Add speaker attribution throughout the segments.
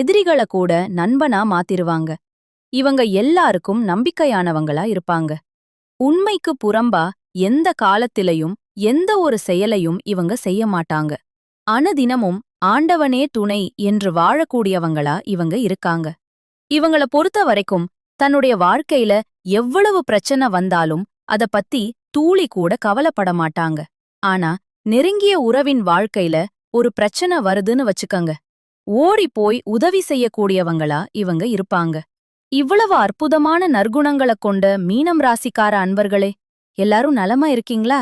Speaker 1: எதிரிகளை கூட நண்பனா மாத்திருவாங்க இவங்க எல்லாருக்கும் நம்பிக்கையானவங்களா இருப்பாங்க உண்மைக்கு புறம்பா எந்த காலத்திலையும் எந்த ஒரு செயலையும் இவங்க செய்ய மாட்டாங்க அனுதினமும் ஆண்டவனே துணை என்று வாழக்கூடியவங்களா இவங்க இருக்காங்க இவங்கள பொறுத்த வரைக்கும் தன்னுடைய வாழ்க்கையில எவ்வளவு பிரச்சனை வந்தாலும் அத பத்தி தூளி கூட கவலைப்பட மாட்டாங்க ஆனா நெருங்கிய உறவின் வாழ்க்கையில ஒரு பிரச்சனை வருதுன்னு வச்சுக்கங்க ஓடிப்போய் உதவி செய்யக்கூடியவங்களா இவங்க இருப்பாங்க இவ்வளவு அற்புதமான நற்குணங்களை கொண்ட மீனம் ராசிக்கார அன்பர்களே எல்லாரும் நலமா இருக்கீங்களா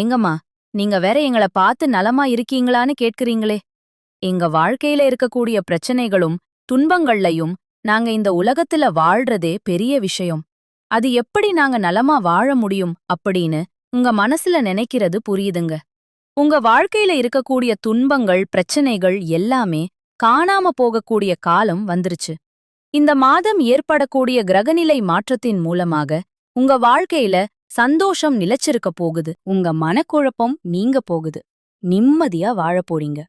Speaker 1: ஏங்கம்மா நீங்க வேற எங்கள பார்த்து நலமா இருக்கீங்களான்னு கேட்கிறீங்களே எங்க வாழ்க்கையில இருக்கக்கூடிய பிரச்சனைகளும் துன்பங்கள்லையும் நாங்க இந்த உலகத்துல வாழ்றதே பெரிய விஷயம் அது எப்படி நாங்க நலமா வாழ முடியும் அப்படின்னு உங்க மனசுல நினைக்கிறது புரியுதுங்க உங்க வாழ்க்கையில இருக்கக்கூடிய துன்பங்கள் பிரச்சனைகள் எல்லாமே காணாம போகக்கூடிய காலம் வந்துருச்சு இந்த மாதம் ஏற்படக்கூடிய கிரகநிலை மாற்றத்தின் மூலமாக உங்க வாழ்க்கையில சந்தோஷம் நிலச்சிருக்க போகுது உங்க மனக்குழப்பம் நீங்க போகுது நிம்மதியா வாழ போறீங்க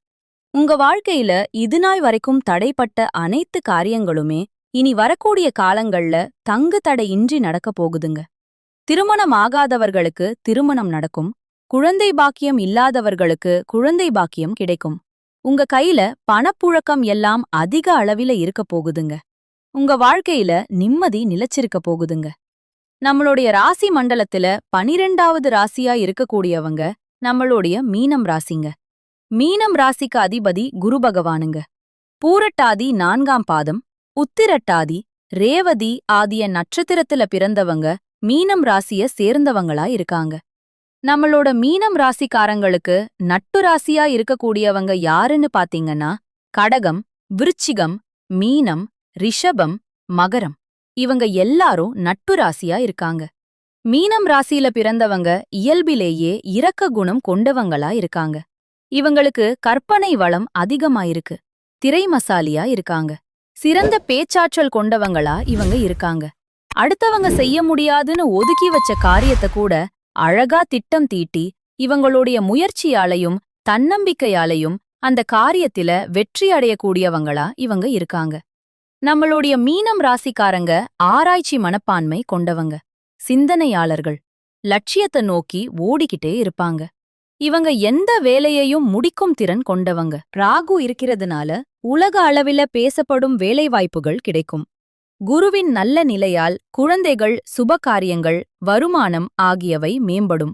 Speaker 1: உங்க வாழ்க்கையில இதுநாள் வரைக்கும் தடைப்பட்ட அனைத்து காரியங்களுமே இனி வரக்கூடிய காலங்கள்ல தங்கு தடையின்றி நடக்கப் போகுதுங்க திருமணம் ஆகாதவர்களுக்கு திருமணம் நடக்கும் குழந்தை பாக்கியம் இல்லாதவர்களுக்கு குழந்தை பாக்கியம் கிடைக்கும் உங்க கையில பணப்புழக்கம் எல்லாம் அதிக அளவில இருக்க போகுதுங்க உங்க வாழ்க்கையில நிம்மதி நிலச்சிருக்க போகுதுங்க நம்மளுடைய ராசி மண்டலத்துல பனிரெண்டாவது ராசியா இருக்கக்கூடியவங்க நம்மளுடைய மீனம் ராசிங்க மீனம் ராசிக்கு அதிபதி குரு பகவானுங்க பூரட்டாதி நான்காம் பாதம் உத்திரட்டாதி ரேவதி ஆதிய நட்சத்திரத்துல பிறந்தவங்க மீனம் ராசிய சேர்ந்தவங்களா இருக்காங்க நம்மளோட மீனம் ராசிக்காரங்களுக்கு நட்டு ராசியா இருக்கக்கூடியவங்க யாருன்னு பாத்தீங்கன்னா கடகம் விருச்சிகம் மீனம் ரிஷபம் மகரம் இவங்க எல்லாரும் நட்டு ராசியா இருக்காங்க மீனம் ராசியில பிறந்தவங்க இயல்பிலேயே இரக்க குணம் கொண்டவங்களா இருக்காங்க இவங்களுக்கு கற்பனை வளம் அதிகமாயிருக்கு திரைமசாலியா இருக்காங்க சிறந்த பேச்சாற்றல் கொண்டவங்களா இவங்க இருக்காங்க அடுத்தவங்க செய்ய முடியாதுன்னு ஒதுக்கி வச்ச காரியத்தை கூட அழகா திட்டம் தீட்டி இவங்களுடைய முயற்சியாலையும் தன்னம்பிக்கையாலையும் அந்த காரியத்தில வெற்றி அடையக்கூடியவங்களா இவங்க இருக்காங்க நம்மளுடைய மீனம் ராசிக்காரங்க ஆராய்ச்சி மனப்பான்மை கொண்டவங்க சிந்தனையாளர்கள் லட்சியத்தை நோக்கி ஓடிக்கிட்டே இருப்பாங்க இவங்க எந்த வேலையையும் முடிக்கும் திறன் கொண்டவங்க ராகு இருக்கிறதுனால உலக அளவில பேசப்படும் வேலைவாய்ப்புகள் கிடைக்கும் குருவின் நல்ல நிலையால் குழந்தைகள் சுபகாரியங்கள் வருமானம் ஆகியவை மேம்படும்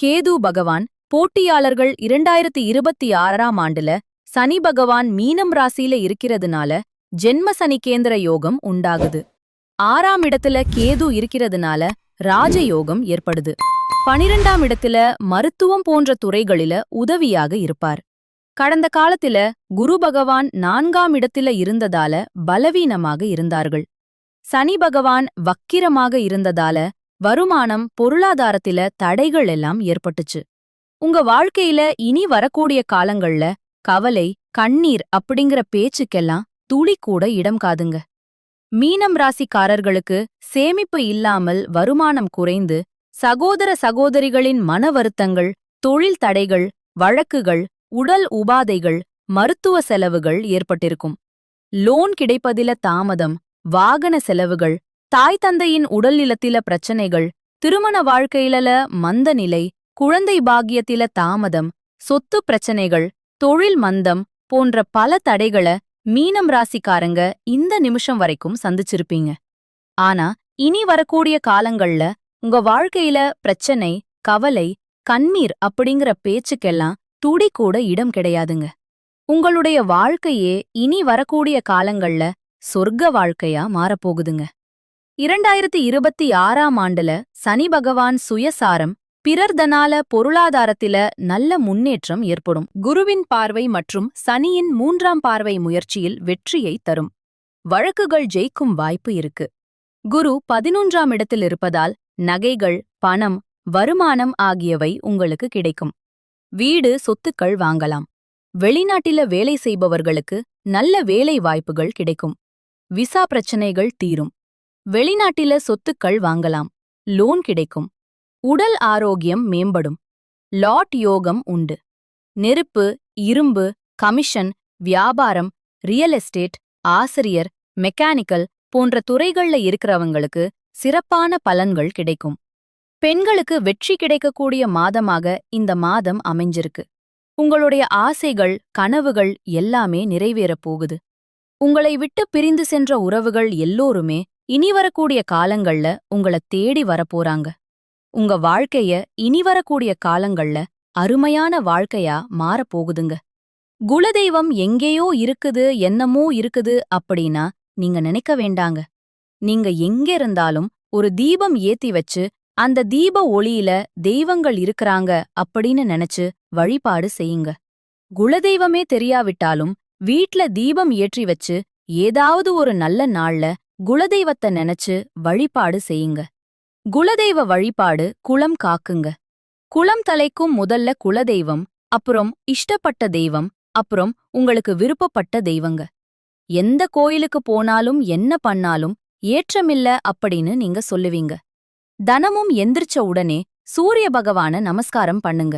Speaker 1: கேது பகவான் போட்டியாளர்கள் இரண்டாயிரத்தி இருபத்தி ஆறாம் ஆண்டுல சனி பகவான் மீனம் ராசியில இருக்கிறதுனால ஜென்ம கேந்திர யோகம் உண்டாகுது ஆறாம் இடத்துல கேது இருக்கிறதுனால ராஜயோகம் ஏற்படுது பனிரெண்டாம் இடத்துல மருத்துவம் போன்ற துறைகளில உதவியாக இருப்பார் கடந்த காலத்தில குரு பகவான் நான்காம் இடத்தில இருந்ததால பலவீனமாக இருந்தார்கள் சனி பகவான் வக்கிரமாக இருந்ததால வருமானம் பொருளாதாரத்தில தடைகள் எல்லாம் ஏற்பட்டுச்சு உங்க வாழ்க்கையில இனி வரக்கூடிய காலங்கள்ல கவலை கண்ணீர் அப்படிங்கிற பேச்சுக்கெல்லாம் துளி கூட இடம் காதுங்க மீனம் ராசிக்காரர்களுக்கு சேமிப்பு இல்லாமல் வருமானம் குறைந்து சகோதர சகோதரிகளின் மன வருத்தங்கள் தொழில் தடைகள் வழக்குகள் உடல் உபாதைகள் மருத்துவ செலவுகள் ஏற்பட்டிருக்கும் லோன் கிடைப்பதில தாமதம் வாகன செலவுகள் தாய் தந்தையின் உடல் நிலத்தில பிரச்சனைகள் திருமண வாழ்க்கையில மந்த நிலை குழந்தை பாக்கியத்தில தாமதம் சொத்து பிரச்சனைகள் தொழில் மந்தம் போன்ற பல தடைகளை மீனம் ராசிக்காரங்க இந்த நிமிஷம் வரைக்கும் சந்திச்சிருப்பீங்க ஆனா இனி வரக்கூடிய காலங்கள்ல உங்க வாழ்க்கையில பிரச்சனை கவலை கண்ணீர் அப்படிங்கிற பேச்சுக்கெல்லாம் துடிக்கூட இடம் கிடையாதுங்க உங்களுடைய வாழ்க்கையே இனி வரக்கூடிய காலங்கள்ல சொர்க்க வாழ்க்கையா மாறப்போகுதுங்க இரண்டாயிரத்தி இருபத்தி ஆறாம் ஆண்டுல சனி பகவான் சுயசாரம் பிறர்தனால பொருளாதாரத்தில நல்ல முன்னேற்றம் ஏற்படும் குருவின் பார்வை மற்றும் சனியின் மூன்றாம் பார்வை முயற்சியில் வெற்றியை தரும் வழக்குகள் ஜெயிக்கும் வாய்ப்பு இருக்கு குரு பதினொன்றாம் இடத்தில் இருப்பதால் நகைகள் பணம் வருமானம் ஆகியவை உங்களுக்கு கிடைக்கும் வீடு சொத்துக்கள் வாங்கலாம் வெளிநாட்டில வேலை செய்பவர்களுக்கு நல்ல வேலை வாய்ப்புகள் கிடைக்கும் விசா பிரச்சனைகள் தீரும் வெளிநாட்டில சொத்துக்கள் வாங்கலாம் லோன் கிடைக்கும் உடல் ஆரோக்கியம் மேம்படும் லாட் யோகம் உண்டு நெருப்பு இரும்பு கமிஷன் வியாபாரம் ரியல் எஸ்டேட் ஆசிரியர் மெக்கானிக்கல் போன்ற துறைகள்ல இருக்கிறவங்களுக்கு சிறப்பான பலன்கள் கிடைக்கும் பெண்களுக்கு வெற்றி கிடைக்கக்கூடிய மாதமாக இந்த மாதம் அமைஞ்சிருக்கு உங்களுடைய ஆசைகள் கனவுகள் எல்லாமே நிறைவேறப் போகுது உங்களை விட்டு பிரிந்து சென்ற உறவுகள் எல்லோருமே இனி வரக்கூடிய காலங்கள்ல உங்களை தேடி வரப்போறாங்க உங்க வாழ்க்கைய இனி வரக்கூடிய காலங்கள்ல அருமையான வாழ்க்கையா மாறப்போகுதுங்க குலதெய்வம் எங்கேயோ இருக்குது என்னமோ இருக்குது அப்படின்னா நீங்க நினைக்க வேண்டாங்க நீங்க எங்க இருந்தாலும் ஒரு தீபம் ஏத்தி வச்சு அந்த தீப ஒளியில தெய்வங்கள் இருக்கிறாங்க அப்படின்னு நினைச்சு வழிபாடு செய்யுங்க குலதெய்வமே தெரியாவிட்டாலும் வீட்ல தீபம் ஏற்றி வச்சு ஏதாவது ஒரு நல்ல நாள்ல குலதெய்வத்தை நினைச்சு வழிபாடு செய்யுங்க குலதெய்வ வழிபாடு குளம் காக்குங்க குளம் தலைக்கும் முதல்ல குலதெய்வம் அப்புறம் இஷ்டப்பட்ட தெய்வம் அப்புறம் உங்களுக்கு விருப்பப்பட்ட தெய்வங்க எந்த கோயிலுக்கு போனாலும் என்ன பண்ணாலும் ஏற்றமில்ல அப்படின்னு நீங்க சொல்லுவீங்க தனமும் எந்திரிச்ச உடனே சூரிய பகவான நமஸ்காரம் பண்ணுங்க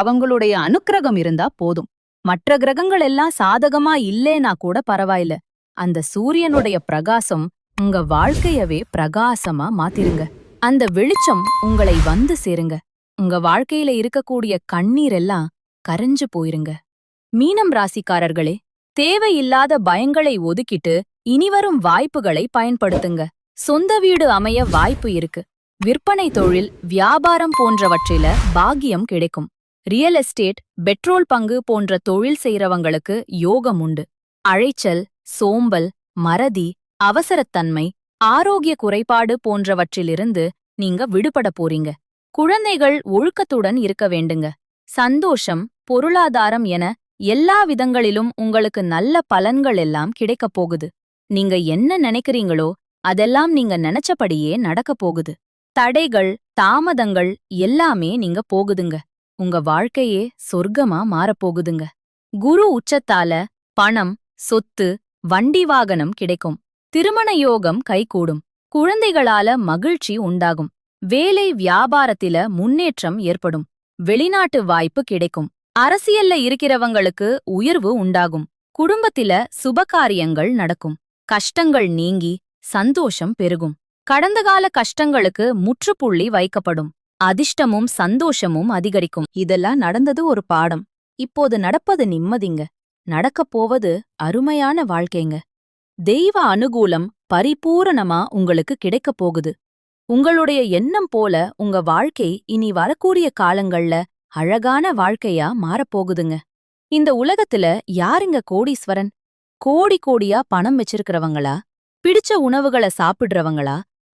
Speaker 1: அவங்களுடைய அனுக்கிரகம் இருந்தா போதும் மற்ற கிரகங்கள் எல்லாம் சாதகமா இல்லேனா கூட பரவாயில்ல அந்த சூரியனுடைய பிரகாசம் உங்க வாழ்க்கையவே பிரகாசமா மாத்திருங்க அந்த வெளிச்சம் உங்களை வந்து சேருங்க உங்க வாழ்க்கையில இருக்கக்கூடிய கண்ணீர் எல்லாம் கரைஞ்சு போயிருங்க மீனம் ராசிக்காரர்களே தேவையில்லாத பயங்களை ஒதுக்கிட்டு இனிவரும் வாய்ப்புகளை பயன்படுத்துங்க சொந்த வீடு அமைய வாய்ப்பு இருக்கு விற்பனை தொழில் வியாபாரம் போன்றவற்றில பாகியம் கிடைக்கும் ரியல் எஸ்டேட் பெட்ரோல் பங்கு போன்ற தொழில் செய்றவங்களுக்கு யோகம் உண்டு அழைச்சல் சோம்பல் மறதி அவசரத்தன்மை ஆரோக்கிய குறைபாடு போன்றவற்றிலிருந்து நீங்க விடுபட போறீங்க குழந்தைகள் ஒழுக்கத்துடன் இருக்க வேண்டுங்க சந்தோஷம் பொருளாதாரம் என எல்லா விதங்களிலும் உங்களுக்கு நல்ல பலன்கள் எல்லாம் கிடைக்கப் போகுது நீங்க என்ன நினைக்கிறீங்களோ அதெல்லாம் நீங்க நினைச்சபடியே நடக்கப் போகுது தடைகள் தாமதங்கள் எல்லாமே நீங்க போகுதுங்க உங்க வாழ்க்கையே சொர்க்கமா மாறப்போகுதுங்க குரு உச்சத்தால பணம் சொத்து வண்டி வாகனம் கிடைக்கும் திருமண யோகம் கைகூடும் குழந்தைகளால மகிழ்ச்சி உண்டாகும் வேலை வியாபாரத்தில முன்னேற்றம் ஏற்படும் வெளிநாட்டு வாய்ப்பு கிடைக்கும் அரசியல்ல இருக்கிறவங்களுக்கு உயர்வு உண்டாகும் குடும்பத்தில சுபகாரியங்கள் நடக்கும் கஷ்டங்கள் நீங்கி சந்தோஷம் பெருகும் கடந்த கால கஷ்டங்களுக்கு முற்றுப்புள்ளி வைக்கப்படும் அதிர்ஷ்டமும் சந்தோஷமும் அதிகரிக்கும் இதெல்லாம் நடந்தது ஒரு பாடம் இப்போது நடப்பது நிம்மதிங்க நடக்கப் போவது அருமையான வாழ்க்கைங்க தெய்வ அனுகூலம் பரிபூரணமா உங்களுக்கு கிடைக்கப் போகுது உங்களுடைய எண்ணம் போல உங்க வாழ்க்கை இனி வரக்கூடிய காலங்கள்ல அழகான வாழ்க்கையா மாறப்போகுதுங்க இந்த உலகத்துல யாருங்க கோடீஸ்வரன் கோடி கோடியா பணம் வச்சிருக்கிறவங்களா பிடிச்ச உணவுகளை சாப்பிடுறவங்களா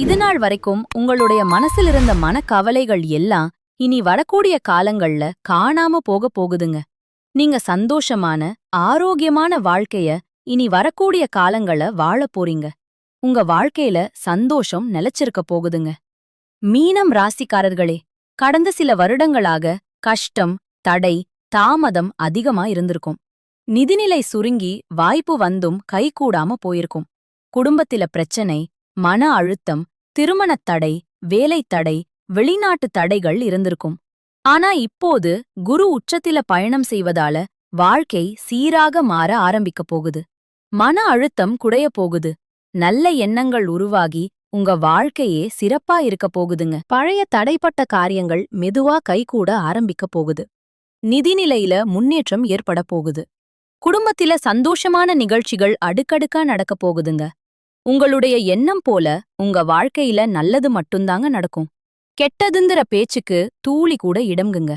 Speaker 1: இதுநாள் வரைக்கும் உங்களுடைய மனசில் இருந்த மனக்கவலைகள் எல்லாம் இனி வரக்கூடிய காலங்கள்ல காணாம போக போகுதுங்க நீங்க சந்தோஷமான ஆரோக்கியமான வாழ்க்கைய இனி வரக்கூடிய காலங்கள வாழ போறீங்க உங்க வாழ்க்கையில சந்தோஷம் நிலைச்சிருக்க போகுதுங்க மீனம் ராசிக்காரர்களே கடந்த சில வருடங்களாக கஷ்டம் தடை தாமதம் அதிகமா இருந்திருக்கும் நிதிநிலை சுருங்கி வாய்ப்பு வந்தும் கைகூடாம போயிருக்கும் குடும்பத்தில பிரச்சனை மன அழுத்தம் திருமணத் தடை வேலை தடை வெளிநாட்டு தடைகள் இருந்திருக்கும் ஆனா இப்போது குரு உச்சத்தில பயணம் செய்வதால வாழ்க்கை சீராக மாற ஆரம்பிக்கப் போகுது மன அழுத்தம் குடைய போகுது நல்ல எண்ணங்கள் உருவாகி உங்க வாழ்க்கையே சிறப்பா இருக்க போகுதுங்க பழைய தடைப்பட்ட காரியங்கள் மெதுவா கைகூட ஆரம்பிக்க போகுது நிதிநிலையில முன்னேற்றம் ஏற்பட போகுது குடும்பத்தில சந்தோஷமான நிகழ்ச்சிகள் அடுக்கடுக்கா நடக்கப் போகுதுங்க உங்களுடைய எண்ணம் போல உங்க வாழ்க்கையில நல்லது மட்டும்தாங்க நடக்கும் கெட்டதுங்கிற பேச்சுக்கு தூளி கூட இடம்குங்க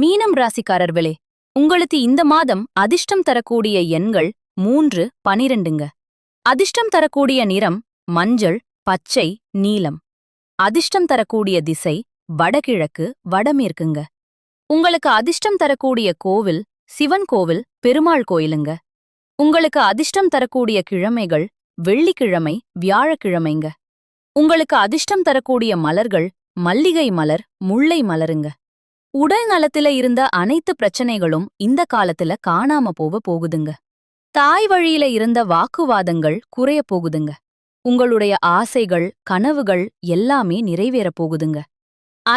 Speaker 1: மீனம் ராசிக்காரர்களே உங்களுக்கு இந்த மாதம் அதிர்ஷ்டம் தரக்கூடிய எண்கள் மூன்று பனிரெண்டுங்க அதிர்ஷ்டம் தரக்கூடிய நிறம் மஞ்சள் பச்சை நீலம் அதிர்ஷ்டம் தரக்கூடிய திசை வடகிழக்கு வடமேற்குங்க உங்களுக்கு அதிர்ஷ்டம் தரக்கூடிய கோவில் சிவன் கோவில் பெருமாள் கோயிலுங்க உங்களுக்கு அதிர்ஷ்டம் தரக்கூடிய கிழமைகள் வெள்ளிக்கிழமை வியாழக்கிழமைங்க உங்களுக்கு அதிர்ஷ்டம் தரக்கூடிய மலர்கள் மல்லிகை மலர் முல்லை மலருங்க உடல் நலத்தில இருந்த அனைத்து பிரச்சனைகளும் இந்த காலத்துல காணாம போக போகுதுங்க தாய் வழியில இருந்த வாக்குவாதங்கள் குறைய போகுதுங்க உங்களுடைய ஆசைகள் கனவுகள் எல்லாமே நிறைவேறப் போகுதுங்க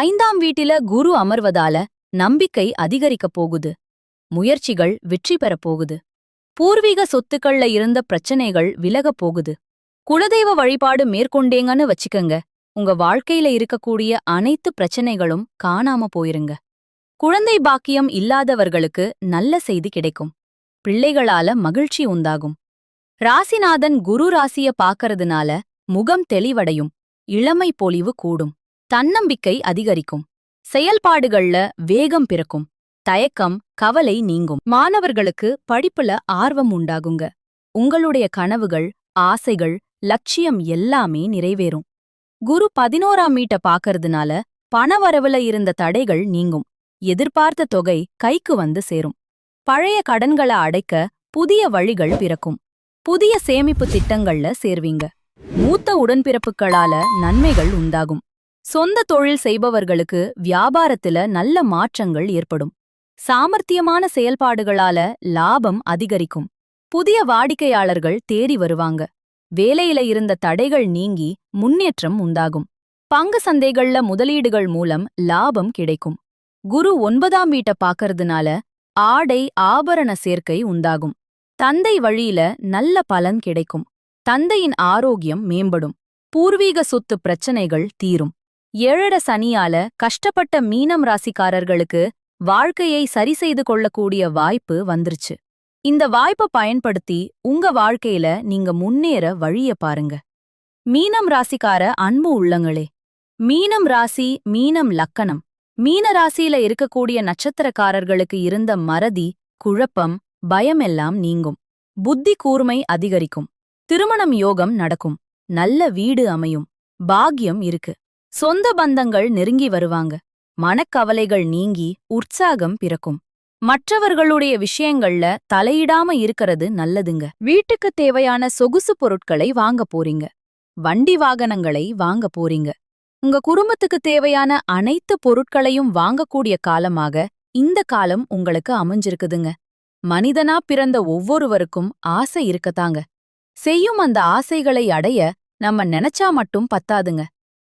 Speaker 1: ஐந்தாம் வீட்டில குரு அமர்வதால நம்பிக்கை அதிகரிக்கப் போகுது முயற்சிகள் வெற்றி பெறப் போகுது பூர்வீக சொத்துக்கள்ல இருந்த பிரச்சனைகள் விலகப் போகுது குலதெய்வ வழிபாடு மேற்கொண்டேங்கன்னு வச்சுக்கங்க உங்க வாழ்க்கையில இருக்கக்கூடிய அனைத்து பிரச்சனைகளும் காணாம போயிருங்க குழந்தை பாக்கியம் இல்லாதவர்களுக்கு நல்ல செய்தி கிடைக்கும் பிள்ளைகளால மகிழ்ச்சி உண்டாகும் ராசிநாதன் குரு ராசிய பாக்கறதுனால முகம் தெளிவடையும் இளமை பொலிவு கூடும் தன்னம்பிக்கை அதிகரிக்கும் செயல்பாடுகள்ல வேகம் பிறக்கும் தயக்கம் கவலை நீங்கும் மாணவர்களுக்கு படிப்புல ஆர்வம் உண்டாகுங்க உங்களுடைய கனவுகள் ஆசைகள் லட்சியம் எல்லாமே நிறைவேறும் குரு பதினோராம் மீட்ட பாக்கறதுனால பணவரவுல இருந்த தடைகள் நீங்கும் எதிர்பார்த்த தொகை கைக்கு வந்து சேரும் பழைய கடன்களை அடைக்க புதிய வழிகள் பிறக்கும் புதிய சேமிப்பு திட்டங்கள்ல சேர்வீங்க மூத்த உடன்பிறப்புகளால நன்மைகள் உண்டாகும் சொந்த தொழில் செய்பவர்களுக்கு வியாபாரத்துல நல்ல மாற்றங்கள் ஏற்படும் சாமர்த்தியமான செயல்பாடுகளால லாபம் அதிகரிக்கும் புதிய வாடிக்கையாளர்கள் தேடி வருவாங்க வேலையில இருந்த தடைகள் நீங்கி முன்னேற்றம் உண்டாகும் பங்கு சந்தைகள்ல முதலீடுகள் மூலம் லாபம் கிடைக்கும் குரு ஒன்பதாம் வீட்ட பாக்கறதுனால ஆடை ஆபரண சேர்க்கை உண்டாகும் தந்தை வழியில நல்ல பலன் கிடைக்கும் தந்தையின் ஆரோக்கியம் மேம்படும் பூர்வீக சொத்து பிரச்சனைகள் தீரும் ஏழர சனியால கஷ்டப்பட்ட மீனம் ராசிக்காரர்களுக்கு வாழ்க்கையை சரி செய்து கொள்ளக்கூடிய வாய்ப்பு வந்துருச்சு இந்த வாய்ப்பை பயன்படுத்தி உங்க வாழ்க்கையில நீங்க முன்னேற வழிய பாருங்க மீனம் ராசிக்கார அன்பு உள்ளங்களே மீனம் ராசி மீனம் லக்கணம் மீன ராசியில இருக்கக்கூடிய நட்சத்திரக்காரர்களுக்கு இருந்த மறதி குழப்பம் பயமெல்லாம் நீங்கும் புத்தி கூர்மை அதிகரிக்கும் திருமணம் யோகம் நடக்கும் நல்ல வீடு அமையும் பாக்கியம் இருக்கு சொந்த பந்தங்கள் நெருங்கி வருவாங்க மனக்கவலைகள் நீங்கி உற்சாகம் பிறக்கும் மற்றவர்களுடைய விஷயங்கள்ல தலையிடாம இருக்கிறது நல்லதுங்க வீட்டுக்கு தேவையான சொகுசு பொருட்களை வாங்க போறீங்க வண்டி வாகனங்களை வாங்க போறீங்க உங்க குடும்பத்துக்கு தேவையான அனைத்து பொருட்களையும் வாங்கக்கூடிய காலமாக இந்த காலம் உங்களுக்கு அமைஞ்சிருக்குதுங்க மனிதனா பிறந்த ஒவ்வொருவருக்கும் ஆசை இருக்கத்தாங்க செய்யும் அந்த ஆசைகளை அடைய நம்ம நினைச்சா மட்டும் பத்தாதுங்க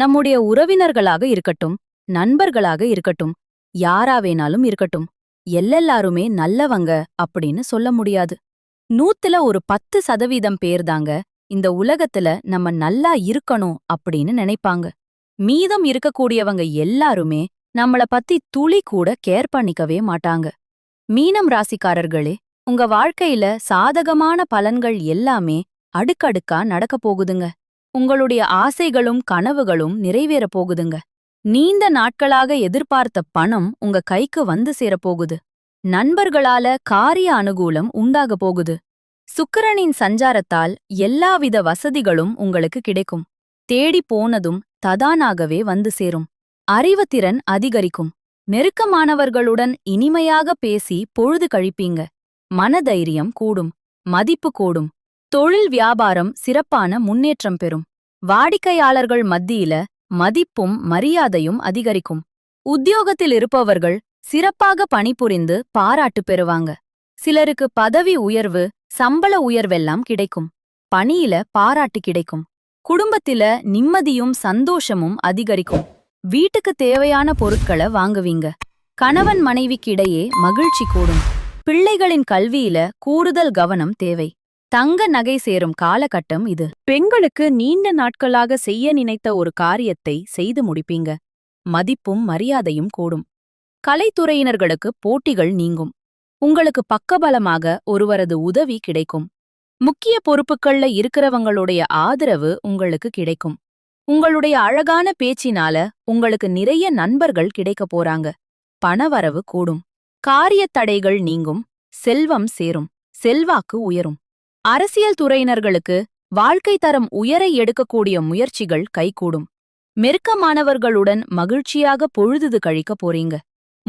Speaker 1: நம்முடைய உறவினர்களாக இருக்கட்டும் நண்பர்களாக இருக்கட்டும் யாராவேனாலும் இருக்கட்டும் எல்லெல்லாருமே நல்லவங்க அப்படின்னு சொல்ல முடியாது நூத்துல ஒரு பத்து சதவீதம் பேர்தாங்க இந்த உலகத்துல நம்ம நல்லா இருக்கணும் அப்படின்னு நினைப்பாங்க மீதம் இருக்கக்கூடியவங்க எல்லாருமே நம்மள பத்தி துளி கூட கேர் பண்ணிக்கவே மாட்டாங்க மீனம் ராசிக்காரர்களே உங்க வாழ்க்கையில சாதகமான பலன்கள் எல்லாமே அடுக்கடுக்கா நடக்கப் போகுதுங்க உங்களுடைய ஆசைகளும் கனவுகளும் நிறைவேறப் போகுதுங்க நீண்ட நாட்களாக எதிர்பார்த்த பணம் உங்க கைக்கு வந்து சேரப்போகுது நண்பர்களால காரிய அனுகூலம் உண்டாக போகுது சுக்கரனின் சஞ்சாரத்தால் எல்லாவித வசதிகளும் உங்களுக்கு கிடைக்கும் தேடி போனதும் ததானாகவே வந்து சேரும் அறிவுத்திறன் அதிகரிக்கும் நெருக்கமானவர்களுடன் இனிமையாக பேசி பொழுது கழிப்பீங்க மனதைரியம் கூடும் மதிப்பு கூடும் தொழில் வியாபாரம் சிறப்பான முன்னேற்றம் பெறும் வாடிக்கையாளர்கள் மத்தியில மதிப்பும் மரியாதையும் அதிகரிக்கும் உத்தியோகத்தில் இருப்பவர்கள் சிறப்பாக பணிபுரிந்து பாராட்டு பெறுவாங்க சிலருக்கு பதவி உயர்வு சம்பள உயர்வெல்லாம் கிடைக்கும் பணியில பாராட்டு கிடைக்கும் குடும்பத்தில நிம்மதியும் சந்தோஷமும் அதிகரிக்கும் வீட்டுக்கு தேவையான பொருட்களை வாங்குவீங்க கணவன் மனைவிக்கிடையே மகிழ்ச்சி கூடும் பிள்ளைகளின் கல்வியில கூடுதல் கவனம் தேவை தங்க நகை சேரும் காலகட்டம் இது பெண்களுக்கு நீண்ட நாட்களாக செய்ய நினைத்த ஒரு காரியத்தை செய்து முடிப்பீங்க மதிப்பும் மரியாதையும் கூடும் கலைத்துறையினர்களுக்கு போட்டிகள் நீங்கும் உங்களுக்கு பக்கபலமாக ஒருவரது உதவி கிடைக்கும் முக்கிய பொறுப்புகள்ல இருக்கிறவங்களுடைய ஆதரவு உங்களுக்கு கிடைக்கும் உங்களுடைய அழகான பேச்சினால உங்களுக்கு நிறைய நண்பர்கள் கிடைக்க போறாங்க பணவரவு கூடும் காரியத்தடைகள் நீங்கும் செல்வம் சேரும் செல்வாக்கு உயரும் அரசியல் துறையினர்களுக்கு வாழ்க்கை தரம் உயர எடுக்கக்கூடிய முயற்சிகள் கைகூடும் மெருக்கமானவர்களுடன் மகிழ்ச்சியாக பொழுது கழிக்க போறீங்க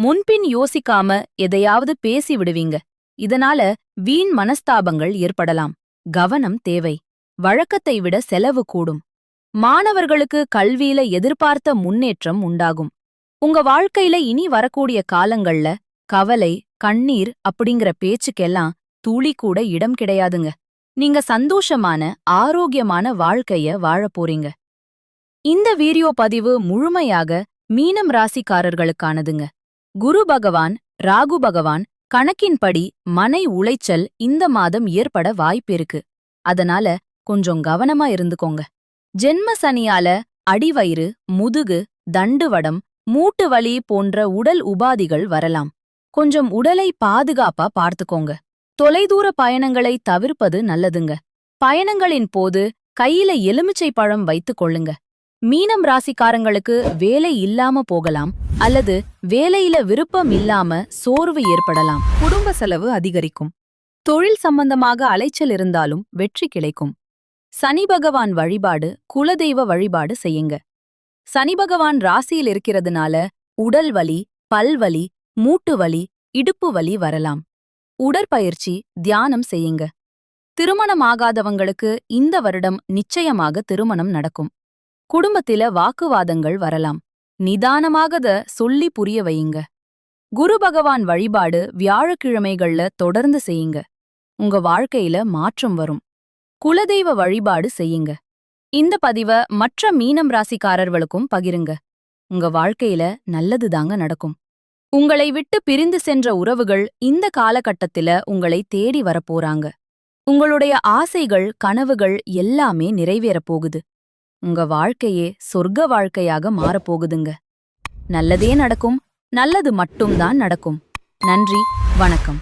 Speaker 1: முன்பின் யோசிக்காம எதையாவது பேசி விடுவீங்க இதனால வீண் மனஸ்தாபங்கள் ஏற்படலாம் கவனம் தேவை வழக்கத்தை விட செலவு கூடும் மாணவர்களுக்கு கல்வியில எதிர்பார்த்த முன்னேற்றம் உண்டாகும் உங்க வாழ்க்கையில இனி வரக்கூடிய காலங்கள்ல கவலை கண்ணீர் அப்படிங்கிற பேச்சுக்கெல்லாம் துளி கூட இடம் கிடையாதுங்க நீங்க சந்தோஷமான ஆரோக்கியமான வாழ்க்கைய வாழ போறீங்க இந்த வீடியோ பதிவு முழுமையாக மீனம் ராசிக்காரர்களுக்கானதுங்க குரு பகவான் ராகு பகவான் கணக்கின்படி மனை உளைச்சல் இந்த மாதம் ஏற்பட வாய்ப்பிருக்கு அதனால கொஞ்சம் கவனமா இருந்துக்கோங்க ஜென்ம சனியால அடிவயிறு முதுகு தண்டுவடம் மூட்டு வலி போன்ற உடல் உபாதிகள் வரலாம் கொஞ்சம் உடலை பாதுகாப்பா பார்த்துக்கோங்க தொலைதூர பயணங்களை தவிர்ப்பது நல்லதுங்க பயணங்களின் போது கையில எலுமிச்சை பழம் வைத்துக் கொள்ளுங்க மீனம் ராசிக்காரங்களுக்கு வேலை இல்லாம போகலாம் அல்லது வேலையில விருப்பம் இல்லாம சோர்வு ஏற்படலாம் குடும்ப செலவு அதிகரிக்கும் தொழில் சம்பந்தமாக அலைச்சல் இருந்தாலும் வெற்றி கிடைக்கும் சனி பகவான் வழிபாடு குலதெய்வ வழிபாடு செய்யுங்க சனி பகவான் ராசியில் இருக்கிறதுனால உடல் வலி பல்வலி மூட்டு வலி இடுப்பு வலி வரலாம் உடற்பயிற்சி தியானம் செய்யுங்க திருமணமாகாதவங்களுக்கு இந்த வருடம் நிச்சயமாக திருமணம் நடக்கும் குடும்பத்தில வாக்குவாதங்கள் வரலாம் நிதானமாகத சொல்லி புரிய வையுங்க குரு பகவான் வழிபாடு வியாழக்கிழமைகள்ல தொடர்ந்து செய்யுங்க உங்க வாழ்க்கையில மாற்றம் வரும் குலதெய்வ வழிபாடு செய்யுங்க இந்த பதிவ மற்ற மீனம் ராசிக்காரர்களுக்கும் பகிருங்க உங்க வாழ்க்கையில நல்லது தாங்க நடக்கும் உங்களை விட்டு பிரிந்து சென்ற உறவுகள் இந்த காலகட்டத்தில உங்களை தேடி வரப்போறாங்க உங்களுடைய ஆசைகள் கனவுகள் எல்லாமே நிறைவேறப் போகுது உங்க வாழ்க்கையே சொர்க்க வாழ்க்கையாக மாறப்போகுதுங்க நல்லதே நடக்கும் நல்லது மட்டும்தான் நடக்கும் நன்றி வணக்கம்